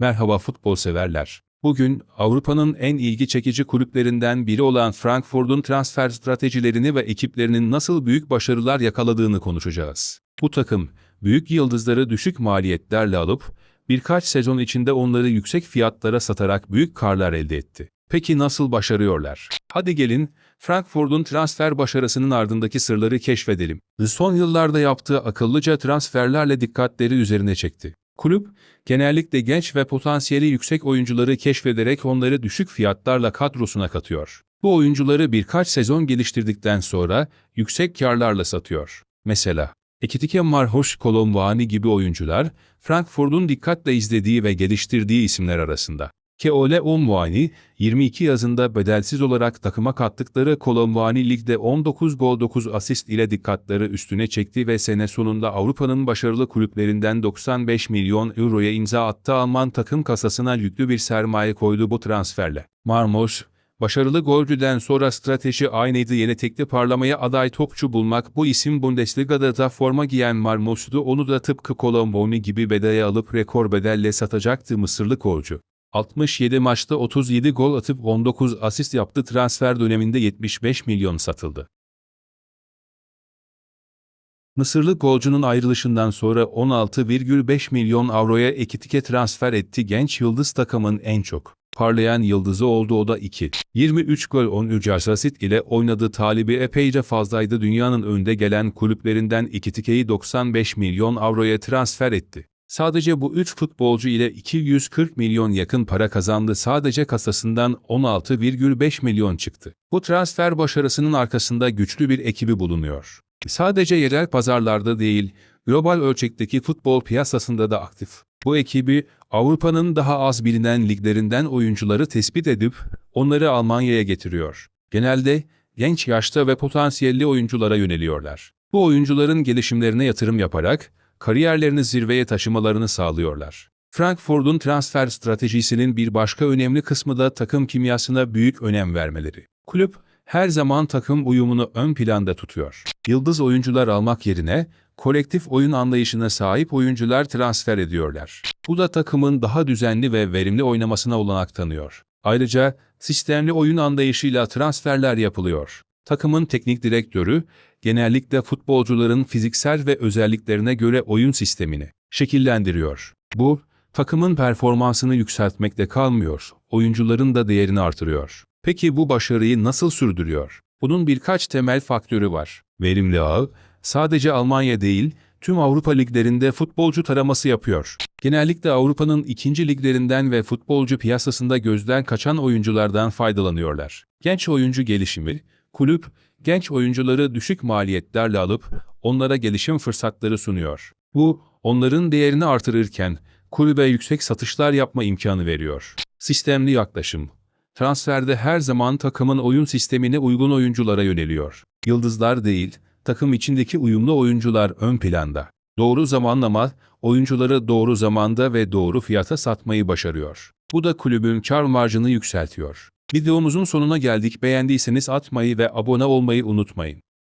Merhaba futbol severler. Bugün Avrupa'nın en ilgi çekici kulüplerinden biri olan Frankfurt'un transfer stratejilerini ve ekiplerinin nasıl büyük başarılar yakaladığını konuşacağız. Bu takım, büyük yıldızları düşük maliyetlerle alıp, birkaç sezon içinde onları yüksek fiyatlara satarak büyük karlar elde etti. Peki nasıl başarıyorlar? Hadi gelin, Frankfurt'un transfer başarısının ardındaki sırları keşfedelim. Son yıllarda yaptığı akıllıca transferlerle dikkatleri üzerine çekti. Kulüp, genellikle genç ve potansiyeli yüksek oyuncuları keşfederek onları düşük fiyatlarla kadrosuna katıyor. Bu oyuncuları birkaç sezon geliştirdikten sonra yüksek karlarla satıyor. Mesela, Ekitike Marhoş Kolomvani gibi oyuncular, Frankfurt'un dikkatle izlediği ve geliştirdiği isimler arasında. Keole Omvani, 22 yazında bedelsiz olarak takıma kattıkları Kolomvani Lig'de 19 gol 9 asist ile dikkatleri üstüne çekti ve sene sonunda Avrupa'nın başarılı kulüplerinden 95 milyon euroya imza attı Alman takım kasasına yüklü bir sermaye koydu bu transferle. Marmos, Başarılı golcüden sonra strateji aynıydı yeni tekli parlamaya aday topçu bulmak bu isim Bundesliga'da da forma giyen Marmos'tu onu da tıpkı Colomboni gibi bedaya alıp rekor bedelle satacaktı Mısırlı golcü. 67 maçta 37 gol atıp 19 asist yaptı transfer döneminde 75 milyon satıldı. Mısırlı golcunun ayrılışından sonra 16,5 milyon avroya Ekitike transfer etti genç yıldız takımın en çok parlayan yıldızı oldu o da 2. 23 gol 13 asist ile oynadığı talibi epeyce fazlaydı dünyanın önde gelen kulüplerinden Ekitike'yi 95 milyon avroya transfer etti. Sadece bu 3 futbolcu ile 240 milyon yakın para kazandı sadece kasasından 16,5 milyon çıktı. Bu transfer başarısının arkasında güçlü bir ekibi bulunuyor. Sadece yerel pazarlarda değil, global ölçekteki futbol piyasasında da aktif. Bu ekibi Avrupa'nın daha az bilinen liglerinden oyuncuları tespit edip onları Almanya'ya getiriyor. Genelde genç yaşta ve potansiyelli oyunculara yöneliyorlar. Bu oyuncuların gelişimlerine yatırım yaparak kariyerlerini zirveye taşımalarını sağlıyorlar. Frankfurt'un transfer stratejisinin bir başka önemli kısmı da takım kimyasına büyük önem vermeleri. Kulüp her zaman takım uyumunu ön planda tutuyor. Yıldız oyuncular almak yerine kolektif oyun anlayışına sahip oyuncular transfer ediyorlar. Bu da takımın daha düzenli ve verimli oynamasına olanak tanıyor. Ayrıca sistemli oyun anlayışıyla transferler yapılıyor. Takımın teknik direktörü genellikle futbolcuların fiziksel ve özelliklerine göre oyun sistemini şekillendiriyor. Bu, takımın performansını yükseltmekte kalmıyor, oyuncuların da değerini artırıyor. Peki bu başarıyı nasıl sürdürüyor? Bunun birkaç temel faktörü var. Verimli ağ, sadece Almanya değil, tüm Avrupa liglerinde futbolcu taraması yapıyor. Genellikle Avrupa'nın ikinci liglerinden ve futbolcu piyasasında gözden kaçan oyunculardan faydalanıyorlar. Genç oyuncu gelişimi, kulüp, genç oyuncuları düşük maliyetlerle alıp onlara gelişim fırsatları sunuyor. Bu, onların değerini artırırken kulübe yüksek satışlar yapma imkanı veriyor. Sistemli yaklaşım, transferde her zaman takımın oyun sistemine uygun oyunculara yöneliyor. Yıldızlar değil, takım içindeki uyumlu oyuncular ön planda. Doğru zamanlama, oyuncuları doğru zamanda ve doğru fiyata satmayı başarıyor. Bu da kulübün kar marjını yükseltiyor. Videomuzun sonuna geldik. Beğendiyseniz atmayı ve abone olmayı unutmayın.